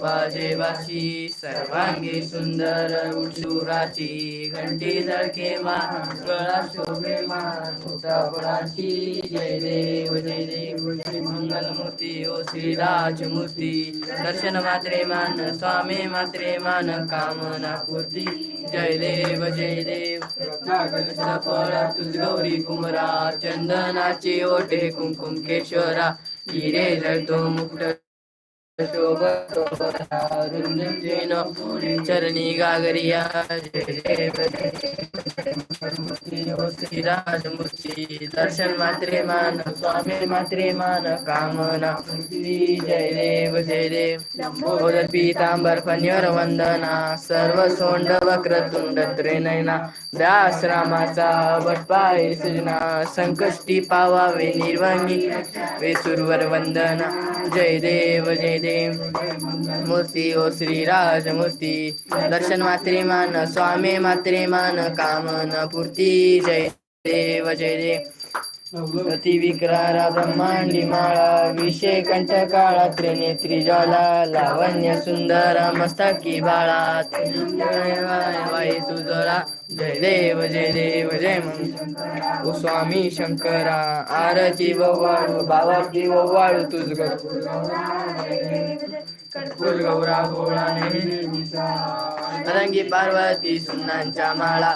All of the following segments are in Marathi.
वाजेवाशी सर्वांगी सुंदर उडुराची घंटी झळके मान गळा शोभे मान जय देव जय देव जय मंगलमूर्ती ओ श्रीराजमूर्ती दर्शन मात्रे मान स्वामी मात्रे मान कामना पूर्ती. जय देव जय देव. फळ तुझ गौरी कुमरा चंदनाची ओटे कुंकुम केशरा. हिरे जळतो मुकुट चरणी गागरिया जय देव श्रीराजमूर्ती दर्शन मात्रे मान स्वामी मात्रे मान कामना जय देव जय देव बोल पीतांबर फन्यर वंदना सर्व सोंड वक्रतुंड त्रिनयना व्यास रामाचा बटपाय सृजना संकष्टी पावावे निर्वाणी वेसुरवर वंदना जय देव जय देव। मूर्ती ओ श्रीराज मूर्ती दर्शन मात्रे मान स्वामी मात्रे मान कामना पूर्ती जय देव जय देव अति विक्रारा ब्रह्मांडी माळा विषय कंठ काळा त्रिनेत्री ज्वाला लावण्य सुंदर मस्तकी बाळा वाई सुजोरा जय देव जय देव जय ओ स्वामी शंकरा आरती ववाळू बावाची ववाळू तुझ कर्पूर गौरा गोळा रंगी पार्वती सुनांच्या माळा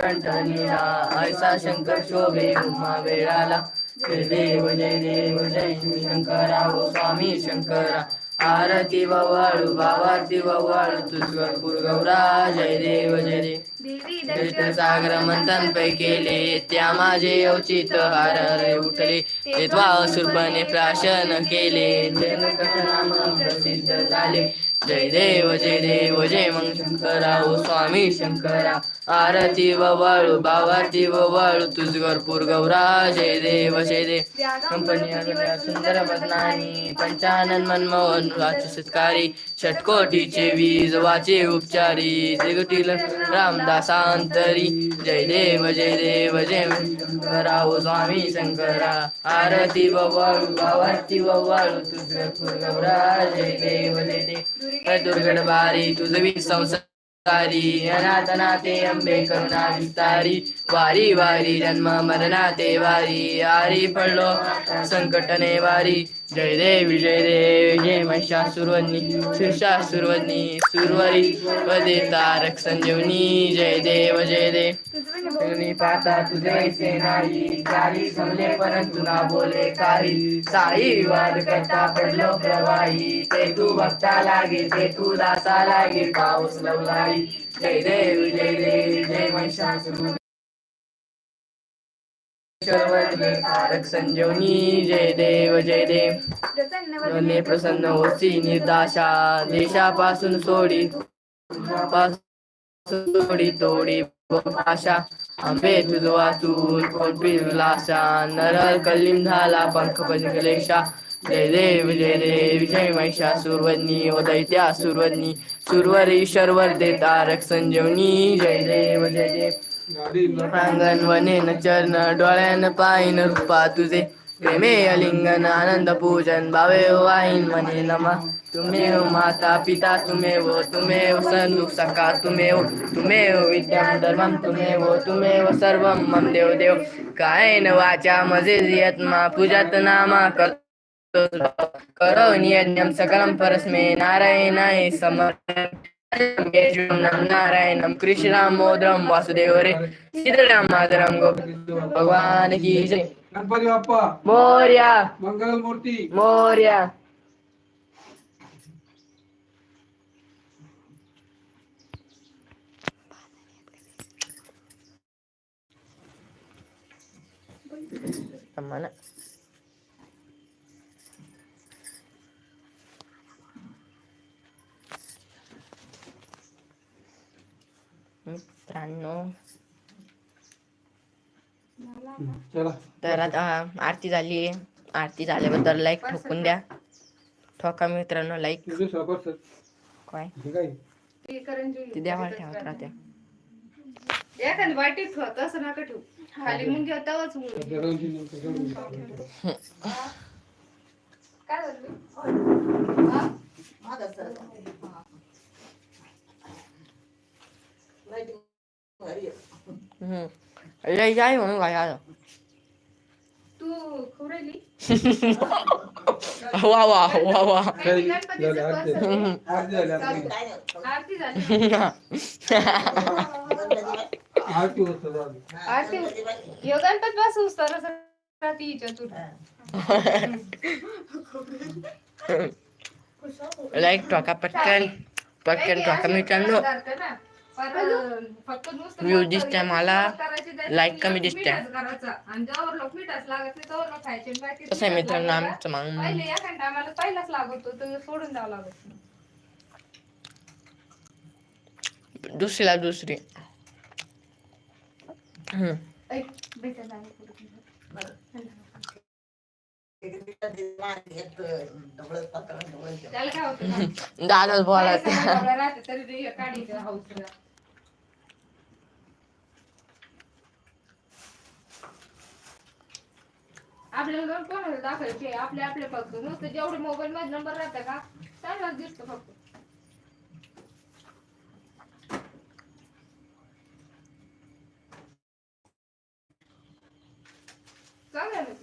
कंठ निळा ऐसा शंकर शोभे उमा वेळाला. जय देव जय देव जय शंकरा हो स्वामी शंकरा. आरती ववाळू भावारती ववाळू तुझ कर्पूर गौरा जय देव जय देव. सागर मंथन पै केले त्या माझे अवचित हार रे उठले. ते त्वा असुरपणे प्राशन केले नाम प्रसिद्ध झाले. जय देव जय देव जय मंग शंकरा ओ स्वामी शंकरा. आरती ववाळू बावारती ववाळू तुझ भरपूर गौरा. जय देव जय देव. कंपनी सुंदर बदनानी पंचानन मनमोहन वाचे सत्कारी षटकोटीचे वीज वाचे उपचारी त्रिगुटील रामदासांतरी जय देव जय देव जय शंकरा ओ स्वामी शंकरा. आरती ववाळू बावारती ववाळू तुझ भरपूर गौरा. जय देव जय देव. दुर्गड बारी तुझ संसारी संसार अंबे करुणा विस्तारी वारी वारी जन्म मरणाते वारी आरी पडलो संकटने वारी जय देव विजय देव जय महिषासुरवन्नी शीर्षासुरवन्नी सुरवरी वदे तारक संजीवनी जय देव जय देव तुम्ही पाहता तुझे नाही. काही समले परंतु ना बोले काही. साई वाद करता पडलो प्रवाही. ते तू भक्ता लागे ते तू दासा लागे पाऊस लवलाई जय देव जय देव जय महिषासुर. तारक संजीवनी जय देव जय देव. ने प्रसन्न होती निर्दाशा. देशापासून सोडी पासून सोडी तोडी आशा आंबे तुझ वाचून नरल कलिम झाला पंख पंचलेशा जय देव जय देव जय महिषा सुरवनी ओ दैत्या सुरवर सुरवरी शर्वर दे संजीवनी. जय देव जय देव. प्रांगण वनेन चरण डोळ्यान पायन रूपा तुझे. प्रेमे अलिंगन आनंद पूजन भावे वाईन वने नमा. तुमेव माता पिता तुमेव तुमेव सन्दुख सखा तुमेव तुमेव विद्यां धर्मं तुमेव तुमेव सर्वं मम देव देव कायेन वाचा मजे यत्मा पूजत नामा कर करो नियज्ञं सकलं परस्मै नारायणाय समर्पयामि नारायणं कृष्णं मोदरं वासुदेवरे सीताराम मातरं गो भगवान की जय गणपती बाप्पा मोर्या मंगल मूर्ती मोर्या मला मित्रांनो. चला. तर आता आरती झाली. आरती झाल्याबद्दल लाईक ठोकून द्या. ठोका मित्रांनो लाईक काय? हे ती देवाला ठेवत राहते वाटीत ठेवत असं नका ठेवू. खाली मुंगी होताच दररोज नेमकं जेवढं. काय झालं मागं सरक. Lighting भारी आहे. हम्म. लय जाय म्हणून काय आलं तू खुरायली वा वा वा वा काही गणपतीचं झालं, आरती कसं? हम्म. आरती झाली आरती होत आरती. गणपतीबाई. यो गणपत बसून तर राहते हिच्या तू लाईक टाका पटकन पटकन टाका मित्रांनो दिसतंय मला. Like कमी दिसतंय. कसं आहे मिठाचं मित्रांनो लागलं आमचं का? मग पहिले या आम्हाला पहिलाच लागत होतं सोडून द्यावं लागत दुसरीला दुसरी दादाच बोलायचं. आपल्याला कोणाला दाखवायचे आपले आपले फक्त. नुसतं जेवढे मोबाईल मध्ये नंबर राहते का त्यालाच दिसतो फक्त. चांगलं आहे ना